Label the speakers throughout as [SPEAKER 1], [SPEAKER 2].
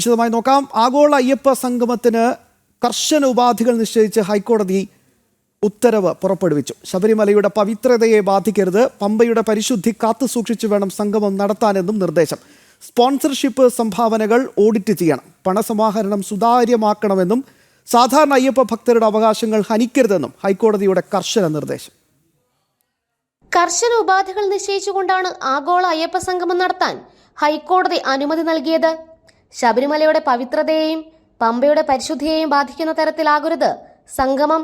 [SPEAKER 1] വിശദമായി നോക്കാം. ആഗോള അയ്യപ്പ സംഗമത്തിന് കർശന ഉപാധികൾ നിശ്ചയിച്ച് ഹൈക്കോടതി ഉത്തരവ് പുറപ്പെടുവിച്ചു. ശബരിമലയുടെ പവിത്രതയെ ബാധിക്കരുത്. പമ്പയുടെ പരിശുദ്ധി കാത്തു സൂക്ഷിച്ചു വേണം സംഗമം നടത്താനെന്നും നിർദ്ദേശം. സ്പോൺസർഷിപ്പ് സംഭാവനകൾ ഓഡിറ്റ് ചെയ്യണം. പണസമാഹരണം സുതാര്യമാക്കണമെന്നും സാധാരണ അയ്യപ്പ ഭക്തരുടെ അവകാശങ്ങൾ ഹനിക്കരുതെന്നും ഹൈക്കോടതിയുടെ കർശന നിർദ്ദേശം.
[SPEAKER 2] കർശന ഉപാധികൾ നിശ്ചയിച്ചുകൊണ്ടാണ് ആഗോള അയ്യപ്പ സംഗമം നടത്താൻ ഹൈക്കോടതി അനുമതി നൽകിയത്. ശബരിമലയുടെ പവിത്രതയെയും പമ്പയുടെ പരിശുദ്ധിയെയും ബാധിക്കുന്ന തരത്തിലാകരുത്. സംഗമം.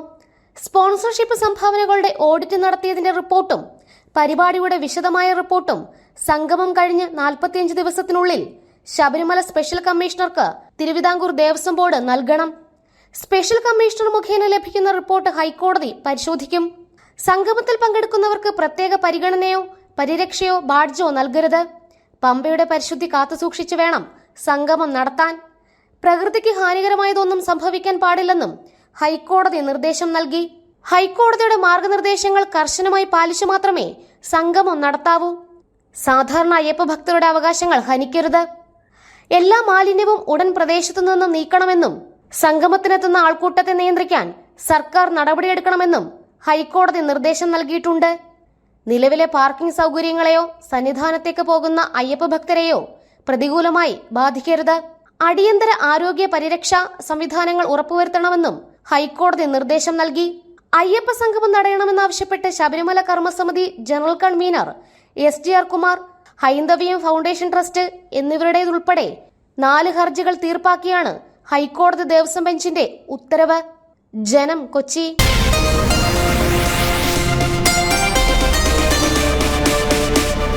[SPEAKER 2] സ്പോൺസർഷിപ്പ് സംഭാവനകളുടെ ഓഡിറ്റ് നടത്തിയതിന്റെ റിപ്പോർട്ടും പരിപാടിയുടെ വിശദമായ റിപ്പോർട്ടും സംഗമം കഴിഞ്ഞ് നാൽപ്പത്തിയഞ്ച് ദിവസത്തിനുള്ളിൽ ശബരിമല സ്പെഷ്യൽ കമ്മീഷണർക്ക് തിരുവിതാംകൂർ ദേവസ്വം ബോർഡ് നൽകണം. സ്പെഷ്യൽ കമ്മീഷണർ മുഖേന ലഭിക്കുന്ന റിപ്പോർട്ട് ഹൈക്കോടതി പരിശോധിക്കും. സംഗമത്തിൽ പങ്കെടുക്കുന്നവർക്ക് പ്രത്യേക പരിഗണനയോ പരിരക്ഷയോ ബാഡ്ജോ നൽകരുത്. പമ്പയുടെ പരിശുദ്ധി കാത്തുസൂക്ഷിച്ചു വേണം സംഗമം നടത്താൻ. പ്രകൃതിക്ക് ഹാനികരമായതൊന്നും സംഭവിക്കാൻ പാടില്ലെന്നും ഹൈക്കോടതി നിർദ്ദേശം നൽകി. ഹൈക്കോടതിയുടെ മാർഗനിർദ്ദേശങ്ങൾ കർശനമായി പാലിച്ചു മാത്രമേ സംഗമം നടത്താവൂ. സാധാരണ അയ്യപ്പ ഭക്തരുടെ അവകാശങ്ങൾ ഹനിക്കരുത്. എല്ലാ മാലിന്യവും ഉടൻ പ്രദേശത്തു നിന്ന് നീക്കണമെന്നും സംഗമത്തിനെത്തുന്ന ആൾക്കൂട്ടത്തെ നിയന്ത്രിക്കാൻ സർക്കാർ നടപടിയെടുക്കണമെന്നും ഹൈക്കോടതി നിർദ്ദേശം നൽകിയിട്ടുണ്ട്. നിലവിലെ പാർക്കിംഗ് സൗകര്യങ്ങളെയോ സന്നിധാനത്തേക്ക് പോകുന്ന അയ്യപ്പ ഭക്തരെയോ പ്രതികൂലമായി ബാധിക്കരുത്. അടിയന്തര ആരോഗ്യ പരിരക്ഷാ സംവിധാനങ്ങൾ ഉറപ്പുവരുത്തണമെന്നും ഹൈക്കോടതി നിർദ്ദേശം നൽകി. അയ്യപ്പ സംഗമം നടയണമെന്നാവശ്യപ്പെട്ട് Sabarimala Karmasamithi general convener S G R Kumar Haindaveeyam foundation trust എന്നിവരുടേതുൾപ്പെടെ നാല് ഹർജികൾ തീർപ്പാക്കിയാണ് ഹൈക്കോടതി ദേവസ്വം ബെഞ്ചിന്റെ ഉത്തരവ്. ജനം കൊച്ചി.